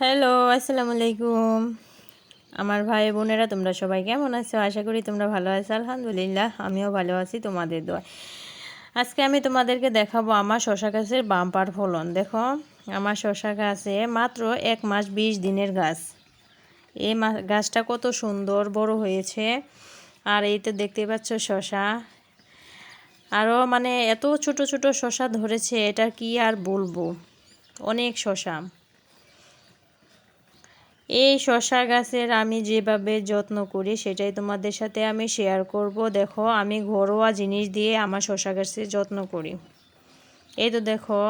Hello, আসসালামু আলাইকুম। আমার ভাই বোনেরা, তোমরা সবাই কেমন আছো? আশা করি তোমরা ভালো আছো, আলহামদুলিল্লাহ। আমিও ভালো আছি তোমাদের দোয়া আজকে আমি তোমাদেরকে দেখাবো আমার শশা গাছের বাম্পার ফলন। দেখো, আমার শশা গাছে মাত্র এক মাস বিশ দিনের গাছ। এই গাছটা কত সুন্দর বড় হয়েছে। আর এই তো দেখতে পাচ্ছ শশা। আরও মানে এত ছোট ছোট শশা ধরেছে, এটা কি আর বলব? অনেক শশা। এই শশা গাছের আমি যেভাবে যত্ন করি, সেটাই তোমাদের সাথে আমি শেয়ার করব। দেখো, আমি ঘরোয়া জিনিস দিয়ে আমার শশা গাছের যত্ন করি। এই তো দেখো,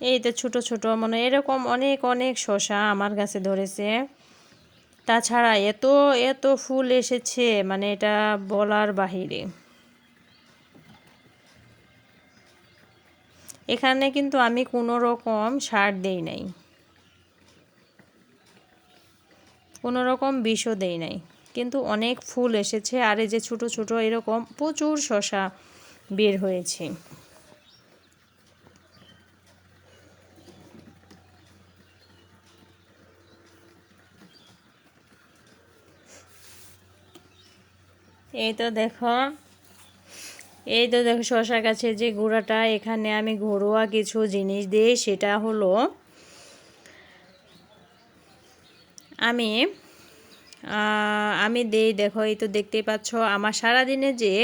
এই তো ছোটো ছোটো মানে এরকম অনেক অনেক শশা আমার গাছে ধরেছে। তাছাড়া এত এত ফুল এসেছে মানে এটা বলার বাহিরে। এখানে কিন্তু আমি কোনো রকম সার দেই নাই। কোনো রকম বিষও দেই নাই। কিন্তু অনেক ফুল এসেছে আর এই যে ছোটো ছোটো এরকম প্রচুর শশা বের হয়েছে। এই তো দেখো, এই তো দেখো শশা গাছের যে গুঁড়াটা, এখানে আমি ঘরোয়া কিছু জিনিস দিই, সেটা হলো আমি আমি দেই, দেখো, এই তো দেখতেই পাচ্ছ, আমার সারাদিনে যে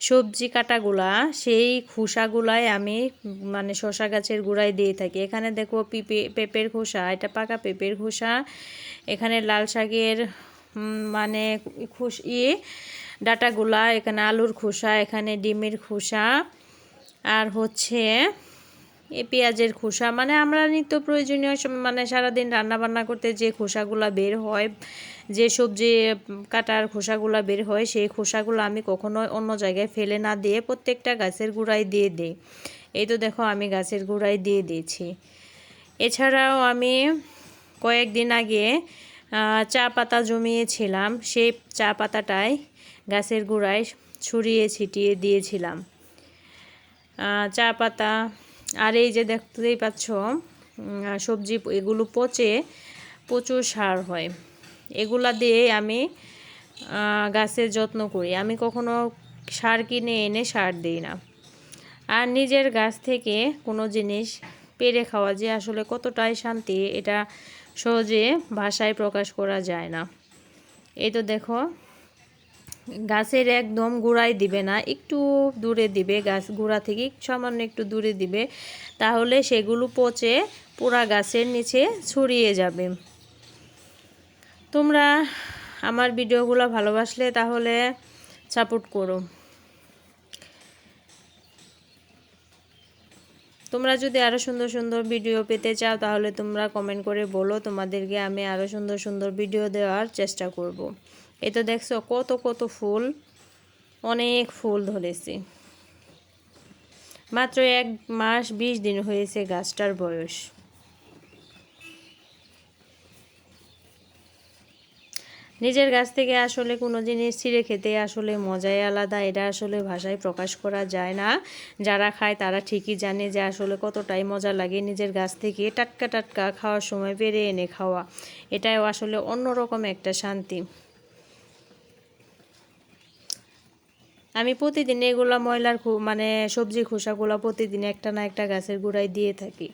সবজি কাটাগুলা, সেই খোসাগুলাই আমি মানে শশা গাছের গুঁড়ায় দিয়ে থাকি। এখানে দেখো পিপে, পেঁপের খোসা, এটা পাকা পেঁপের খোসা। এখানে লাল শাকের মানে খুশ ইয়ে ডাটাগুলা, এখানে আলুর খোসা, এখানে ডিমের খোসা। আর হচ্ছে এই পেঁয়াজের খোসা। মানে আমরা নিত্য প্রয়োজনীয় মানে সারাদিন রান্নাবান্না করতে যে খোসাগুলো বের হয়, যে সবজি কাটার খোসাগুলো বের হয়, সেই খোসাগুলো আমি কখনো অন্য জায়গায় ফেলে না দিয়ে প্রত্যেকটা গাছের গুঁড়ায় দিয়ে দিই। এই তো দেখো আমি গাছের গুঁড়ায় দিয়ে দিয়েছি। এছাড়াও আমি কয়েকদিন আগে চা পাতা জমিয়েছিলাম, সেই চা পাতাটায় গাছের গুঁড়ায় ছড়িয়ে ছিটিয়ে দিয়েছিলাম। চা পাতা আর এই যে দেখতেই পাচ্ছ সবজি এগুলো পচে প্রচুর সার হয়। এগুলা দিয়ে আমি গাছের যত্ন করি। আমি কখনো সার কিনে এনে সার দিই না। আর নিজের গাছ থেকে কোনো জিনিস পেরে খাওয়া যে আসলে কতটাই শান্তি, এটা সহজে ভাষায় প্রকাশ করা যায় না। এই তো দেখো গাছের একদম গোড়ায় দিবে না, একটু দূরে দিবে, গাছ গোড়া থেকে সামান্য একটু দূরে দিবে, তাহলে সেগুলো পচে পুরা গাছের নিচে ছড়িয়ে যাবে তোমরা আমার ভিডিওগুলো ভালোবাসলে তাহলে সাপোর্ট করো তোমরা যদি আরও সুন্দর সুন্দর ভিডিও পেতে চাও, তাহলে তোমরা কমেন্ট করে বলো, তোমাদেরকে আমি আরও সুন্দর সুন্দর ভিডিও দেওয়ার চেষ্টা করব। এই তো দেখছ, কত কত ফুল, অনেক ফুল ধরেছে। মাত্র এক মাস বিশ দিন হয়েছে গাছটার বয়স। নিজের গাছ থেকে আসলে কোনো জিনিস ছিঁড়ে খেতে আসলে মজাই আলাদা, এটা আসলে ভাষায় প্রকাশ করা যায় না। যারা খায় তারা ঠিকই জানে যে আসলে কতটাই মজা লাগে নিজের গাছ থেকে টাটকা টাটকা খাওয়ার সময় পেরে এনে খাওয়া। এটাও আসলে অন্যরকম একটা শান্তি। আমি প্রতিদিন এগুলো ময়লার মানে সবজি খোসাগুলো প্রতিদিন একটা না একটা গাছের গোড়ায় দিয়ে থাকি।